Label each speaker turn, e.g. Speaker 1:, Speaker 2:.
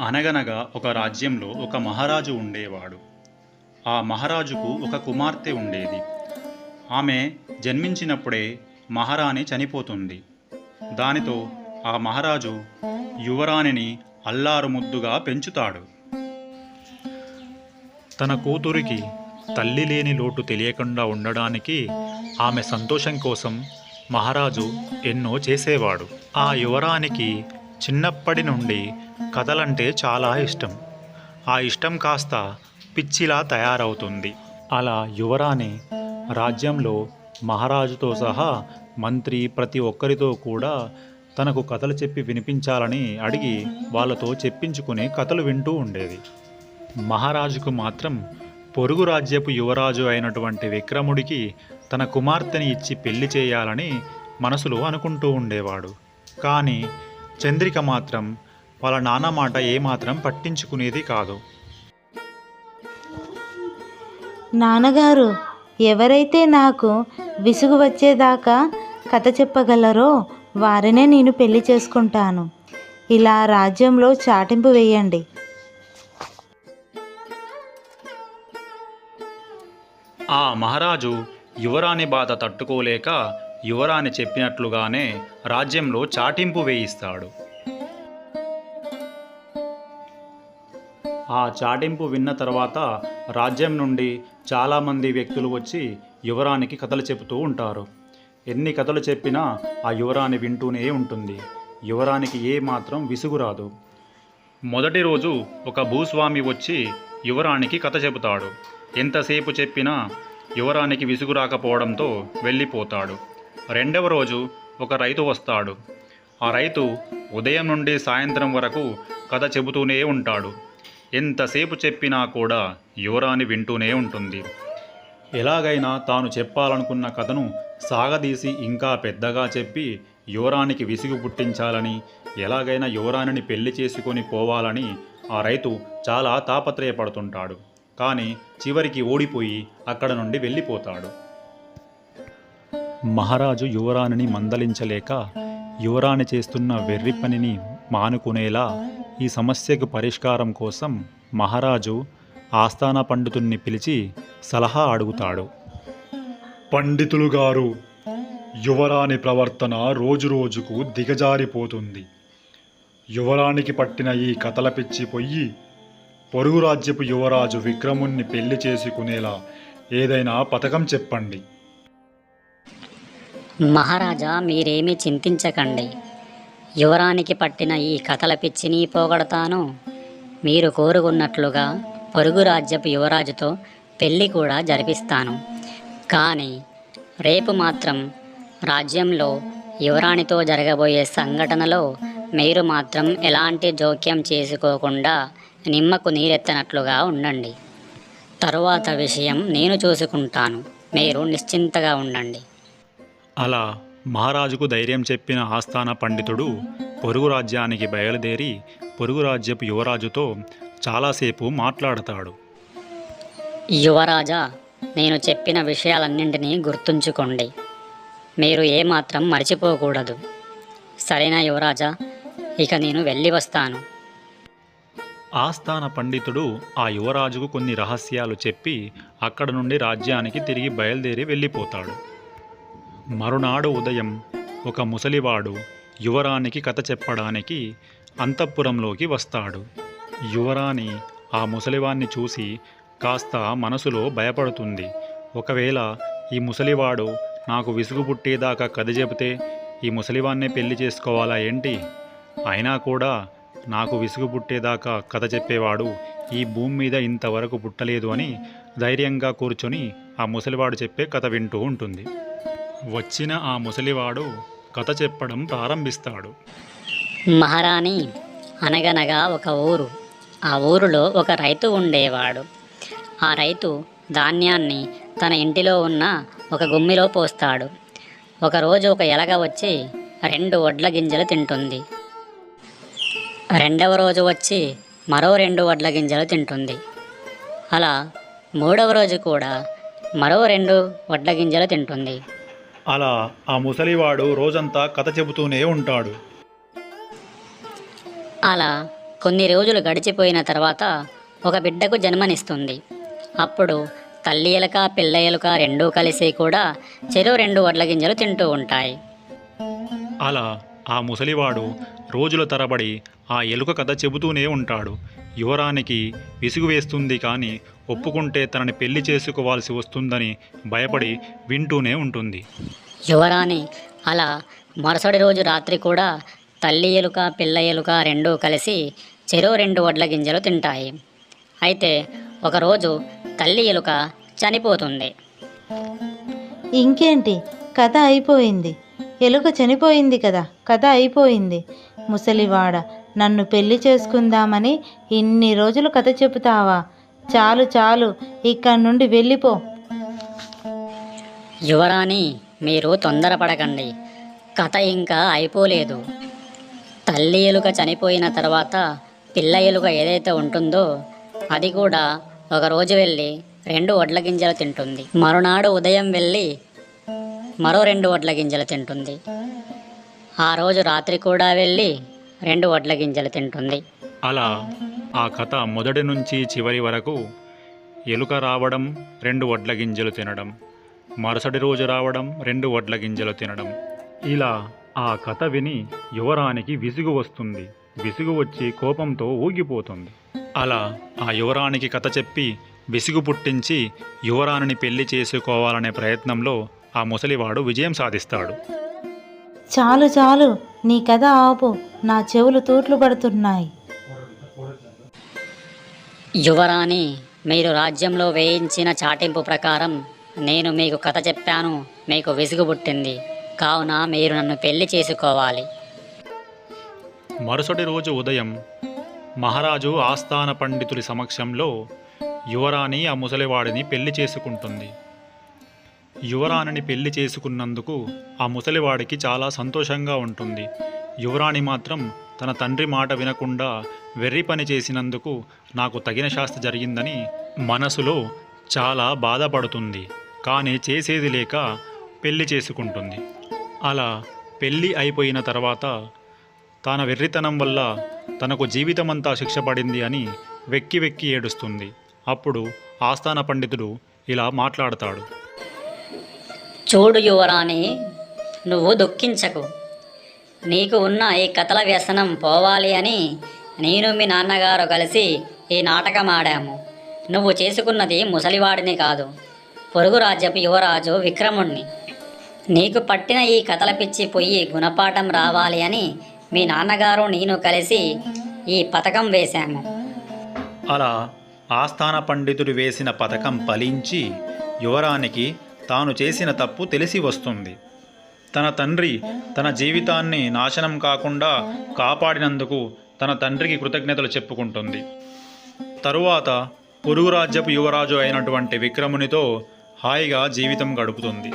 Speaker 1: అనగనగా ఒక రాజ్యంలో ఒక మహారాజు ఉండేవాడు. ఆ మహారాజుకు ఒక కుమార్తె ఉండేది. ఆమె జన్మించినప్పుడే మహారాణి చనిపోతుంది. దానితో ఆ మహారాజు యువరాణిని అల్లారు ముద్దుగా పెంచుతాడు. తన కూతురికి తల్లి లేని లోటు తెలియకుండా ఉండడానికి ఆమె సంతోషం కోసం మహారాజు ఎన్నో చేసేవాడు. ఆ యువరానికి చిన్నప్పటి నుండి కథలంటే చాలా ఇష్టం. ఆ ఇష్టం కాస్త పిచ్చిలా తయారవుతుంది. అలా యువరాణి రాజ్యంలో మహారాజుతో సహా మంత్రి ప్రతి ఒక్కరితో కూడా తనకు కథలు చెప్పి వినిపించాలని అడిగి వాళ్ళతో చెప్పించుకునే కథలు వింటూ ఉండేది. మహారాజుకు మాత్రం పొరుగు రాజ్యపు యువరాజు అయినటువంటి విక్రముడికి తన కుమార్తెని ఇచ్చి పెళ్ళి చేయాలని మనసులో అనుకుంటూ ఉండేవాడు. కానీ చంద్రిక మాత్రం వాళ్ళ నాన్న మాట ఏమాత్రం పట్టించుకునేది కాదు.
Speaker 2: నాన్నగారు ఎవరైతే నాకు విసుగు వచ్చేదాకా కథ చెప్పగలరో వారినే నేను పెళ్ళి చేసుకుంటాను. ఇలా రాజ్యంలో చాటింపు వేయండి.
Speaker 1: ఆ మహారాజు యువరాణి బాధ తట్టుకోలేక యువరాణి చెప్పినట్లుగానే రాజ్యంలో చాటింపు వేయిస్తాడు. ఆ చాటింపు విన్న తర్వాత రాజ్యం నుండి చాలామంది వ్యక్తులు వచ్చి యువరానికి కథలు చెబుతూ ఉంటారు. ఎన్ని కథలు చెప్పినా ఆ యువరాణి వింటూనే ఉంటుంది. యువరానికి ఏ మాత్రం విసుగురాదు మొదటి రోజు ఒక భూస్వామి వచ్చి యువరానికి కథ చెబుతాడు. ఎంతసేపు చెప్పినా యువరానికి విసుగు రాకపోవడంతో వెళ్ళిపోతాడు. రెండవ రోజు ఒక రైతు వస్తాడు. ఆ రైతు ఉదయం నుండి సాయంత్రం వరకు కథ చెబుతూనే ఉంటాడు. ఎంతసేపు చెప్పినా కూడా యువరాణి వింటూనే ఉంటుంది. ఎలాగైనా తాను చెప్పాలనుకున్న కథను సాగదీసి ఇంకా పెద్దగా చెప్పి యువరానికి విసుగు పుట్టించాలని ఎలాగైనా యువరాణిని పెళ్ళి చేసుకొని పోవాలని ఆ రైతు చాలా తాపత్రయపడుతుంటాడు. కానీ చివరికి ఓడిపోయి అక్కడ నుండి వెళ్ళిపోతాడు. మహారాజు యువరాణిని మందలించలేక యువరాణి చేస్తున్న వెర్రి పనిని మానుకునేలా ఈ సమస్యకు పరిష్కారం కోసం మహారాజు ఆస్థాన పండితుణ్ణి పిలిచి సలహా అడుగుతాడు.
Speaker 3: పండితులు గారు యువరాణి ప్రవర్తన రోజురోజుకు దిగజారిపోతుంది. యువరానికి పట్టిన ఈ కథల పిచ్చి పొయ్యి పొరుగు రాజ్యపు యువరాజు విక్రముణ్ణి పెళ్ళి చేసుకునేలా ఏదైనా పథకం చెప్పండి.
Speaker 4: మహారాజా మీరేమీ చింతించకండి. యువరానికి పట్టిన ఈ కథల పిచ్చిని పోగొడతాను. మీరు కోరుకున్నట్లుగా పొరుగు రాజ్యపు యువరాజుతో పెళ్ళి కూడా జరిపిస్తాను. కానీ రేపు మాత్రం రాజ్యంలో యువరాణితో జరగబోయే సంఘటనలో మీరు మాత్రం ఎలాంటి జోక్యం చేసుకోకుండా నిమ్మకు నీరెత్తనట్లుగా ఉండండి. తరువాత విషయం నేను చూసుకుంటాను. మీరు నిశ్చింతగా ఉండండి.
Speaker 1: అలా మహారాజుకు ధైర్యం చెప్పిన ఆస్థాన పండితుడు పొరుగు రాజ్యానికి బయలుదేరి పొరుగు రాజ్యపు యువరాజుతో చాలాసేపు మాట్లాడతాడు.
Speaker 4: యువరాజా నేను చెప్పిన విషయాలన్నింటినీ గుర్తుంచుకోండి. మీరు ఏమాత్రం మర్చిపోకూడదు. సరేనా యువరాజా ఇక నేను వెళ్ళి వస్తాను.
Speaker 1: ఆస్థాన పండితుడు ఆ యువరాజుకు కొన్ని రహస్యాలు చెప్పి అక్కడ నుండి రాజ్యానికి తిరిగి బయలుదేరి వెళ్ళిపోతాడు. మరునాడు ఉదయం ఒక ముసలివాడు యువరానికి కథ చెప్పడానికి అంతఃపురంలోకి వస్తాడు. యువరాణి ఆ ముసలివాణ్ణి చూసి కాస్త మనసులో భయపడుతుంది. ఒకవేళ ఈ ముసలివాడు నాకు విసుగు పుట్టేదాకా కథ చెబితే ఈ ముసలివాన్నే పెళ్ళి చేసుకోవాలా ఏంటి? అయినా కూడా నాకు విసుగు పుట్టేదాకా కథ చెప్పేవాడు ఈ భూమి మీద ఇంతవరకు పుట్టలేదు అని ధైర్యంగా కూర్చొని ఆ ముసలివాడు చెప్పే కథ వింటూ ఉంటుంది. వచ్చిన ఆ ముసలివాడు కథ చెప్పడం ప్రారంభిస్తాడు.
Speaker 4: మహారాణి అనగనగా ఒక ఊరు. ఆ ఊరిలో ఒక రైతు ఉండేవాడు. ఆ రైతు ధాన్యాన్ని తన ఇంటిలో ఉన్న ఒక గుమ్మిలో పోస్తాడు. ఒకరోజు ఒక ఎలగ వచ్చి రెండు వడ్ల గింజలు తింటుంది. రెండవ రోజు వచ్చి మరో రెండు వడ్ల గింజలు తింటుంది. అలా మూడవ రోజు కూడా మరో రెండు వడ్ల గింజలు తింటుంది.
Speaker 1: అలా ఆ ముసలివాడు రోజంతా కథ చెబుతూనే ఉంటాడు.
Speaker 4: అలా కొన్ని రోజులు గడిచిపోయిన తర్వాత ఒక బిడ్డకు జన్మనిస్తుంది. అప్పుడు తల్లి ఎలుక పిల్ల ఎలుక రెండూ కలిసి కూడా చెరో రెండు వడ్ల గింజలు తింటూ ఉంటాయి.
Speaker 1: అలా ఆ ముసలివాడు రోజుల తరబడి ఆ ఎలుక కథ చెబుతూనే ఉంటాడు. యువరానికి విసుగు వేస్తుంది కానీ ఒప్పుకుంటే తనని పెళ్ళి చేసుకోవాల్సి వస్తుందని భయపడి వింటూనే ఉంటుంది.
Speaker 4: యువరాణి అలా మరుసటి రోజు రాత్రి కూడా తల్లి ఎలుక పిల్ల ఎలుక రెండూ కలిసి చెరో రెండు వడ్ల గింజలు తింటాయి. అయితే ఒకరోజు తల్లి ఎలుక చనిపోతుంది.
Speaker 2: ఇంకేంటి? కథ అయిపోయింది. ఎలుక చనిపోయింది కదా కథ అయిపోయింది. ముసలివాడ నన్ను పెళ్ళి చేసుకుందామని ఇన్ని రోజులు కథ చెబుతావా? చాలు చాలు ఇక్కడి నుండి వెళ్ళిపో.
Speaker 4: యువరాణి మీరు తొందరపడకండి. కథ ఇంకా అయిపోలేదు. తల్లి ఎలుక చనిపోయిన తర్వాత పిల్ల ఎలుక ఏదైతే ఉంటుందో అది కూడా ఒక రోజు వెళ్ళి రెండు వడ్ల గింజలు తింటుంది. మరునాడు ఉదయం వెళ్ళి మరో రెండు వడ్ల గింజలు తింటుంది. ఆ రోజు రాత్రి కూడా వెళ్ళి రెండు వడ్ల గింజలు తింటుంది.
Speaker 1: అలా ఆ కథ మొదటి నుంచి చివరి వరకు ఎలుక రావడం రెండు వడ్ల గింజలు తినడం మరుసటి రోజు రావడం రెండు వడ్ల గింజలు తినడం. ఇలా ఆ కథ విని యువరానికి విసుగు వస్తుంది. విసుగు వచ్చి కోపంతో ఊగిపోతుంది. అలా ఆ యువరానికి కథ చెప్పి విసుగు పుట్టించి యువరాణిని పెళ్ళి చేసుకోవాలనే ప్రయత్నంలో ఆ ముసలివాడు విజయం సాధిస్తాడు.
Speaker 2: చాలు చాలు నీ కథ ఆపు నా చెవులు తూట్లు పడుతున్నాయి.
Speaker 4: యువరాణి మీరు రాజ్యంలో వేయించిన చాటింపు ప్రకారం నేను మీకు కథ చెప్పాను మీకు విసుగు పుట్టింది. కావున మీరు నన్ను పెళ్ళి చేసుకోవాలి.
Speaker 1: మరుసటి రోజు ఉదయం మహారాజు ఆస్థాన పండితుడి సమక్షంలో యువరాణి ఆ ముసలివాడిని పెళ్ళి చేసుకుంటుంది. యువరాణిని పెళ్ళి చేసుకున్నందుకు ఆ ముసలివాడికి చాలా సంతోషంగా ఉంటుంది. యువరాణి మాత్రం తన తండ్రి మాట వినకుండా వెర్రి పని చేసినందుకు నాకు తగిన శాస్తి జరిగిందని మనసులో చాలా బాధపడుతుంది. కానీ చేసేది లేక పెళ్ళి చేసుకుంటుంది. అలా పెళ్ళి అయిపోయిన తర్వాత తన వెర్రితనం వల్ల తనకు జీవితమంతా శిక్ష పడింది అని వెక్కి వెక్కి ఏడుస్తుంది. అప్పుడు ఆస్థాన పండితుడు ఇలా మాట్లాడతాడు.
Speaker 4: చూడు యువరాణి నువ్వు దుఃఖించకు. నీకు ఉన్న ఈ కథల వ్యసనం పోవాలి అని నేను మీ నాన్నగారు కలిసి ఈ నాటకం ఆడాము నువ్వు చేసుకున్నది ముసలివాడిని కాదు. పొరుగు రాజ్యపు యువరాజు విక్రముణ్ణి. నీకు పట్టిన ఈ కథల పిచ్చి పొయ్యి గుణపాఠం రావాలి అని మీ నాన్నగారు నేను కలిసి ఈ పథకం వేశాము.
Speaker 1: అలా ఆస్థాన పండితుడు వేసిన పథకం ఫలించి యువరానికి తాను చేసిన తప్పు తెలిసి వస్తుంది. తన తండ్రి తన జీవితాన్ని నాశనం కాకుండా కాపాడినందుకు తన తండ్రికి కృతజ్ఞతలు చెప్పుకుంటుంది. తరువాత పొరుగు రాజ్యపు యువరాజు అయినటువంటి విక్రమునితో హాయిగా జీవితం గడుపుతుంది.